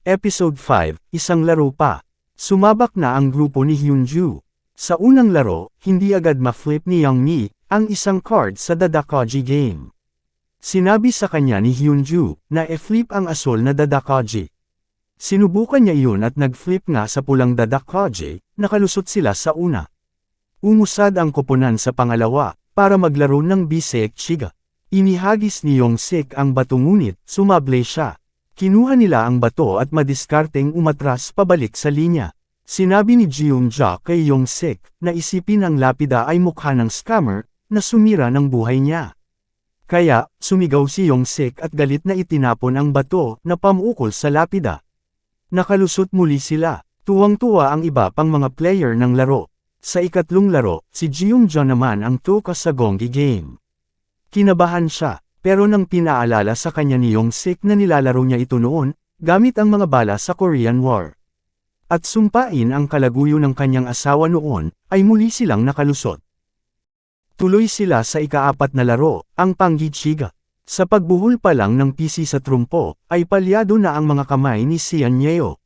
Episode 5, Isang Laro Pa. Sumabak na ang grupo ni Hyunju. Sa unang laro, hindi agad ma-flip ni Youngmi ang isang card sa Dadakoji game. Sinabi sa kanya ni Hyunju na e-flip ang asol na Dadakoji. Sinubukan niya iyon at nag-flip nga sa pulang Dadakoji, nakalusot sila sa una. Umusad ang koponan sa pangalawa, para maglaro ng Bisek Chiga. Inihagis ni Yongsik ang bato ngunit, sumable siya. Kinuha nila ang bato at madiskarteng umatras pabalik sa linya. Sinabi ni Jiung Ja kay Yongsik na isipin ang lapida ay mukha ng scammer na sumira ng buhay niya. Kaya, sumigaw si Yongsik at galit na itinapon ang bato na pamukol sa lapida. Nakalusot muli sila, tuwang-tuwa ang iba pang mga player ng laro. Sa ikatlong laro, si Jiung Ja naman ang tukas sa Gongi game. Kinabahan siya, pero nang pinaalala sa kanya ni Yongsik na nilalaro niya ito noon, gamit ang mga bala sa Korean War. At sumpain ang kalaguyo ng kanyang asawa noon, ay muli silang nakalusot. Tuloy sila sa ikaapat na laro, ang Panggichiga. Sa pagbuhol pa lang ng PC sa trumpo, ay palyado na ang mga kamay ni Sian Yeo.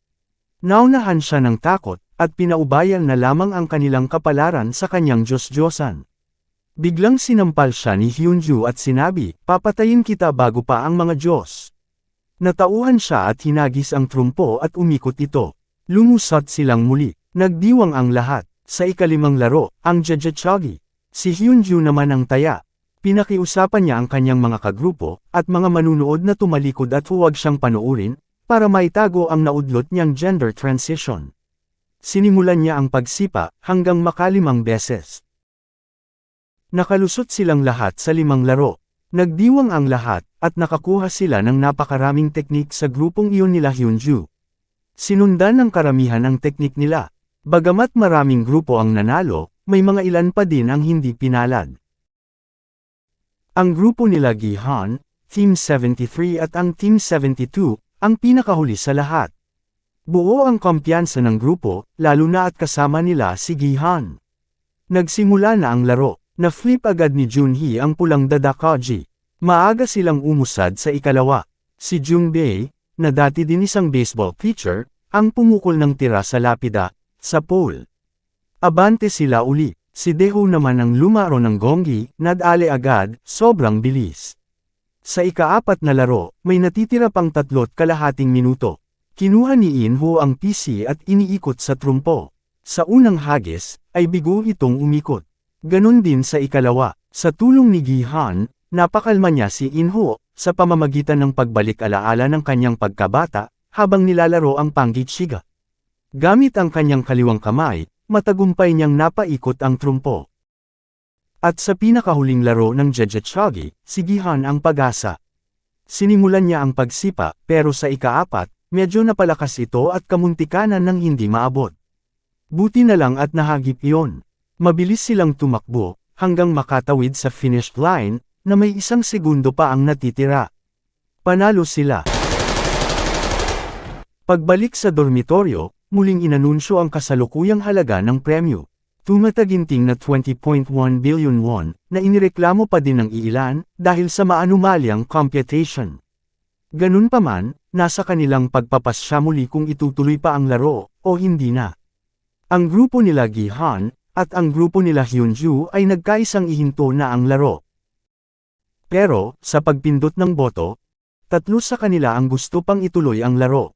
Naunahan siya ng takot, at pinaubayan na lamang ang kanilang kapalaran sa kanyang Diyos-Diyosan. Biglang sinampal siya ni Hyunju at sinabi, papatayin kita bago pa ang mga Diyos. Natauhan siya at hinagis ang trumpo at umikot ito. Lumusot silang muli, nagdiwang ang lahat. Sa ikalimang laro, ang Jajachagi. Si Hyunju naman ang taya. Pinakiusapan niya ang kanyang mga kagrupo, at mga manunood na tumalikod at huwag siyang panuurin, para maitago ang naudlot niyang gender transition. Sinimulan niya ang pagsipa, hanggang makalimang beses. Nakalusot silang lahat sa limang laro. Nagdiwang ang lahat, at nakakuha sila ng napakaraming teknik sa grupong iyon nila Hyunju. Sinundan ng karamihan ang teknik nila. Bagamat maraming grupo ang nanalo, may mga ilan pa din ang hindi pinalad. Ang grupo nila Gihan, Team 73 at ang Team 72, ang pinakahuli sa lahat. Buo ang kumpiyansa ng grupo, lalo na at kasama nila si Gihan. Nagsimula na ang laro. Na-flip agad ni Junhee ang pulang Dadakoji. Maaga silang umusad sa ikalawa. Si Junbei, na dati din isang baseball pitcher, ang pumukol ng tira sa lapida, sa pole. Abante sila uli. Si Deho naman ang lumaro ng gonggi, nadale agad, sobrang bilis. Sa ikaapat na laro, may natitira pang tatlot kalahating minuto. Kinuha ni Inho ang PC at iniikot sa trumpo. Sa unang hagis, ay bigo itong umikot. Ganon din sa ikalawa, sa tulong ni Gihan, napakalma niya si Inho, sa pamamagitan ng pagbalik alaala ng kanyang pagkabata, habang nilalaro ang Panggichiga. Gamit ang kanyang kaliwang kamay, matagumpay niyang napaikot ang trumpo. At sa pinakahuling laro ng Jejechagi, si Gihan ang pag-asa. Sinimulan niya ang pagsipa, pero sa ikaapat, medyo napalakas ito at kamuntikanan ng hindi maabot. Buti na lang at nahagip iyon. Mabilis silang tumakbo, hanggang makatawid sa finish line, na may isang segundo pa ang natitira. Panalo sila. Pagbalik sa dormitoryo, muling inanunsyo ang kasalukuyang halaga ng premyo. Tumataginting na 20.1 billion won, na inireklamo pa din ng iilan, dahil sa maanumalyang computation. Ganun pa man, nasa kanilang pagpapasya muli kung itutuloy pa ang laro, o hindi na. Ang grupo nila Gihan, at ang grupo nila Hyunju ay nagkaisang ihinto na ang laro. Pero, sa pagpindot ng boto, tatlo sa kanila ang gusto pang ituloy ang laro.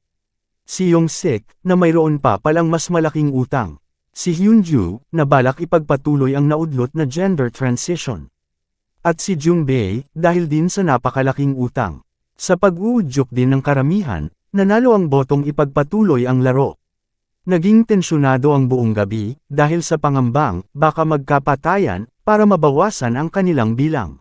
Si Yongsik, na mayroon pa palang mas malaking utang. Si Hyunju, na balak ipagpatuloy ang naudlot na gender transition. At si Jungbei, dahil din sa napakalaking utang. Sa pag-uudyok din ng karamihan, nanalo ang botong ipagpatuloy ang laro. Naging tensyonado ang buong gabi, dahil sa pangambang, baka magkapatayan, para mabawasan ang kanilang bilang.